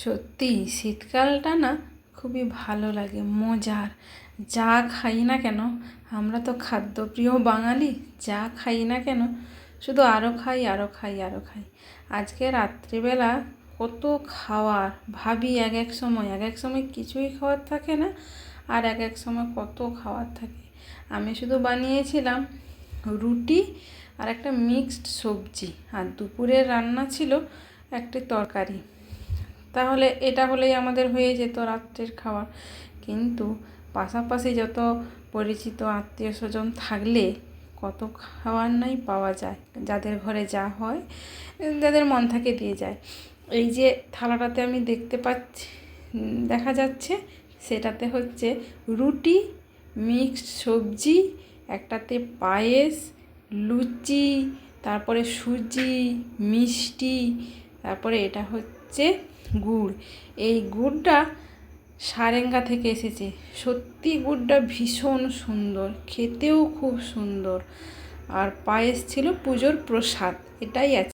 সত্যি, শীতকালটা না খুবই ভালো লাগে, মজার। যা খাই না কেন, আমরা তো খাদ্যপ্রিয় বাঙালি, যা খাই না কেন, শুধু আরও খাই আরও খাই আরও খাই। আজকে রাত্রিবেলা কত খাওয়ার, ভাবি এক এক সময়, এক এক সময় কিছুই খাওয়ার থাকে না, আর এক এক সময় কত খাওয়ার থাকে। আমি শুধু বানিয়েছিলাম রুটি আর একটা মিক্সড সবজি, আর দুপুরের রান্না ছিল একটি তরকারি। তাহলে এটা হলেই আমাদের হয়ে যেত রাত্রের খাওয়া। কিন্তু পাশাপাশি যত পরিচিত আত্মীয় স্বজন থাকলে কত খাওয়ার নাই পাওয়া যায়। যাদের ঘরে যা হয়, যাদের মন থাকে দিয়ে যায়। এই যে থালাটাতে আমি দেখতে পাচ্ছি, দেখা যাচ্ছে সেটাতে হচ্ছে রুটি, মিক্সড সবজি, একটাতে পায়েস, লুচি, তারপরে সুজি, মিষ্টি তারপরে এটা হচ্ছে গুড়। এই গুড়টা সারেঙ্গা থেকে এসেছে। সত্যি গুড়টা ভীষণ সুন্দর, খেতেও খুব সুন্দর। আর পায়েস ছিল পুজোর প্রসাদ, এটাই আছে।